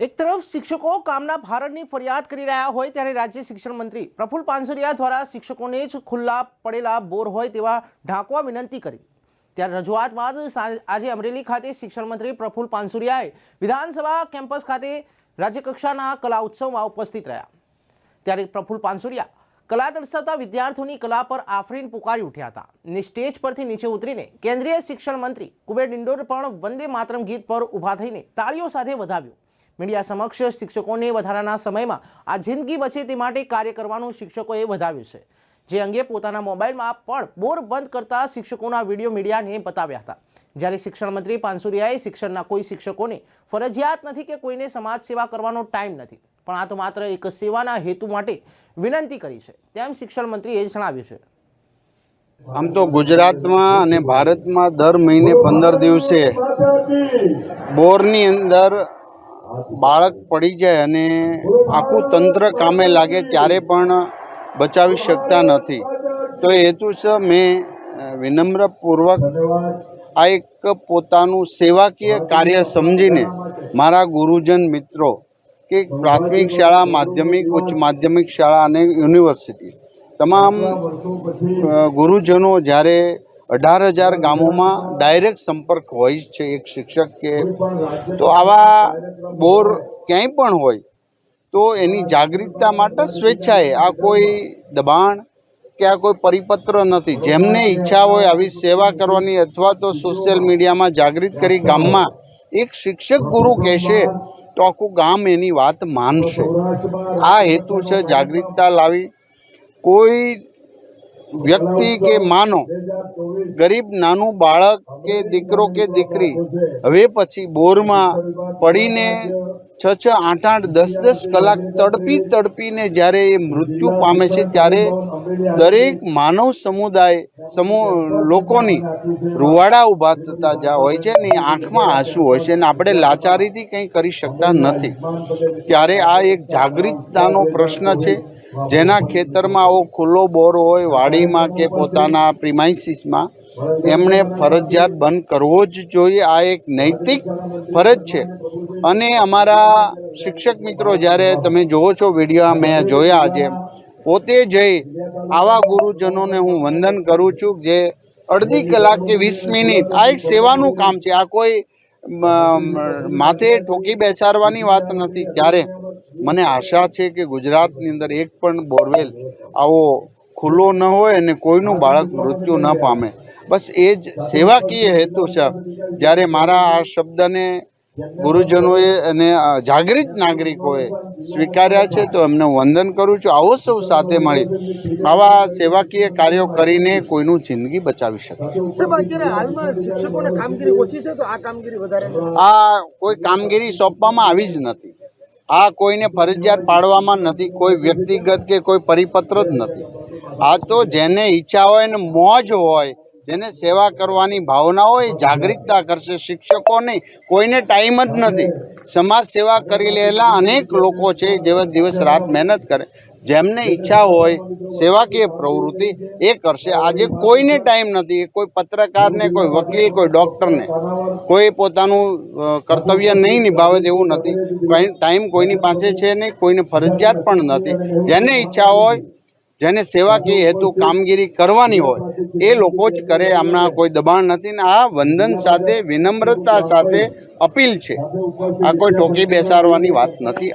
એક તરફ શિક્ષકો કામના ભારણની ફરિયાદ કરી રહ્યા હોય ત્યારે રાજ્ય શિક્ષણ મંત્રી પ્રફુલ પાનસરિયા દ્વારા શિક્ષકોને જ ખુલ્લા પડેલા બોર હોય તેવા ઢાંકવા વિનંતી કરી. ત્યારે રજૂઆત બાદ આજે અમરેલી ખાતે શિક્ષણ મંત્રી પ્રફુલ પાનસુરિયાએ વિધાનસભા કેમ્પસ ખાતે રાજ્યકક્ષાના કલા ઉત્સવમાં ઉપસ્થિત રહ્યા. ત્યારે પ્રફુલ પાનસુરિયા કલા દર્શાવતા વિદ્યાર્થીઓની કલા પર આફરીન પુકારી ઉઠ્યા હતા ને સ્ટેજ પરથી નીચે ઉતરીને કેન્દ્રીય શિક્ષણ મંત્રી કુબેર ડિંડોર પણ વંદે માતરમ ગીત પર ઊભા થઈને તાળીઓ સાથે વધાવ્યું. મીડિયા સમક્ષ શિક્ષકોને વધારાના સમયમાં આ જિંદગી બચે તે માટે કાર્ય કરવાનું શિક્ષકોએ વધાવ્યું છે. જે અંગે પોતાના મોબાઈલમાં પણ બોર બંધ કરતા શિક્ષકોના વીડિયો મીડિયાને બતાવ્યા હતા. જ્યારે શિક્ષણ મંત્રી પાનસુરિયાએ શિક્ષણના કોઈ શિક્ષકોને ફરજિયાત નથી કે કોઈને સમાજ સેવા કરવાનો ટાઈમ નથી, પણ આ તો માત્ર એક સેવાના હેતુ માટે વિનંતી કરી છે. તેમ શિક્ષણ મંત્રીએ જણાવ્યું છે. આમ તો ગુજરાતમાં અને ભારતમાં દર મહિને પંદર દિવસે બોરની અંદર બાળક પડી જાય અને આખું તંત્ર કામે લાગે ત્યારે પણ બચાવી શકતા નથી. તો એ હેતુસર મેં વિનમ્રપૂર્વક આ એક પોતાનું સેવાકીય કાર્ય સમજીને મારા ગુરુજન મિત્રો કે પ્રાથમિક શાળા, માધ્યમિક, ઉચ્ચ માધ્યમિક શાળા અને યુનિવર્સિટી, તમામ ગુરુજનો જ્યારે અઢાર હજાર ગામોમાં ડાયરેક્ટ સંપર્ક હોય છે એક શિક્ષક કે, તો આવા બોર ક્યાંય પણ હોય, તો એની જાગૃતતા માટે સ્વેચ્છાએ આ કોઈ દબાણ કે આ કોઈ પરિપત્ર નથી. જેમને ઈચ્છા હોય આવી સેવા કરવાની અથવા તો સોશિયલ મીડિયામાં જાગૃત કરી ગામમાં એક શિક્ષક ગુરુ કહેશે, તો આખું ગામ એની વાત માનશે. આ હેતુ છે જાગૃતતા લાવી. કોઈ વ્યક્તિ કે માનો, ગરીબ નાનું બાળક કે દીકરો કે દીકરી, હવે પછી બોરમાં પડીને છ છ આઠ આઠ દસ દસ કલાક તડપી તડપીને જ્યારે એ મૃત્યુ પામે છે, ત્યારે દરેક માનવ સમુદાય, સમૂહ લોકોની રૂવાડા ઊભા થતા જ્યાં હોય છે ને આંખમાં આંસુ હોય છે ને આપણે લાચારીથી કંઈ કરી શકતા નથી. ત્યારે આ એક જાગૃતતાનો પ્રશ્ન છે. જેના ખેતરમાં આવો ખુલ્લો બોર હોય, વાડીમાં કે પોતાના પ્રિમાઇસીસમાં એમણે ફરજિયાત બંધ કરવો જ જોઈએ. આ એક નૈતિક ફરજ છે. અને અમારા શિક્ષક મિત્રો, જ્યારે તમે જોવો છો વીડિયો મેં જોયા આજે, પોતે જઈ આવા ગુરુજનોને હું વંદન કરું છું જે અડધી કલાક કે વીસ મિનિટ, આ એક સેવાનું કામ છે. આ કોઈ માથે ઠોકી બેસાડવાની વાત નથી. ત્યારે મને આશા છે કે ગુજરાતની અંદર એક પણ બોરવેલ આવો ખુલ્લો ન હોય અને કોઈનું બાળક મૃત્યુ ન પામે. બસ એ જ સેવાકીય હેતુ છે. જ્યારે મારા આ શબ્દને ગુરુજનોએ અને જાગૃત નાગરિકોએ સ્વીકાર્યા છે તો એમને વંદન કરું છું. આવો સૌ સાથે મળી આવા સેવાકીય કાર્યો કરીને કોઈનું જિંદગી બચાવી શકે આ કોઈ કામગીરી સોંપવામાં આવી જ નથી. આ કોઈને ફરજિયાત પાડવામાં નથી, કોઈ વ્યક્તિગત કે કોઈ પરિપત્ર જ નથી. આ તો જેને ઈચ્છા હોય ને મોજ હોય, જેને સેવા કરવાની ભાવના હોય, જાગૃતતા કરશે શિક્ષકો નહીં, કોઈને ટાઈમ જ નથી. સમાજ સેવા કરી લેલા અનેક લોકો છે જેવા દિવસ રાત મહેનત કરે. જેમને ઈચ્છા હોય, સેવાકીય પ્રવૃત્તિ, એ કરશે. આજે કોઈને ટાઈમ નથી. કોઈ પત્રકારને, કોઈ વકીલ, કોઈ ડૉક્ટરને, કોઈ પોતાનું કર્તવ્ય નહીં નિભાવે તેવું નથી. ટાઈમ કોઈની પાસે છે નહીં, કોઈને ફરજિયાત પણ નથી. જેને ઈચ્છા હોય, જેને સેવાકીય હેતુ, કામગીરી કરવાની હોય, એ લોકો જ કરે. હમણાં કોઈ દબાણ નથી ને આ વંદન સાથે, વિનમ્રતા સાથે અપીલ છે. આ કોઈ ટોકી બેસાડવાની વાત નથી.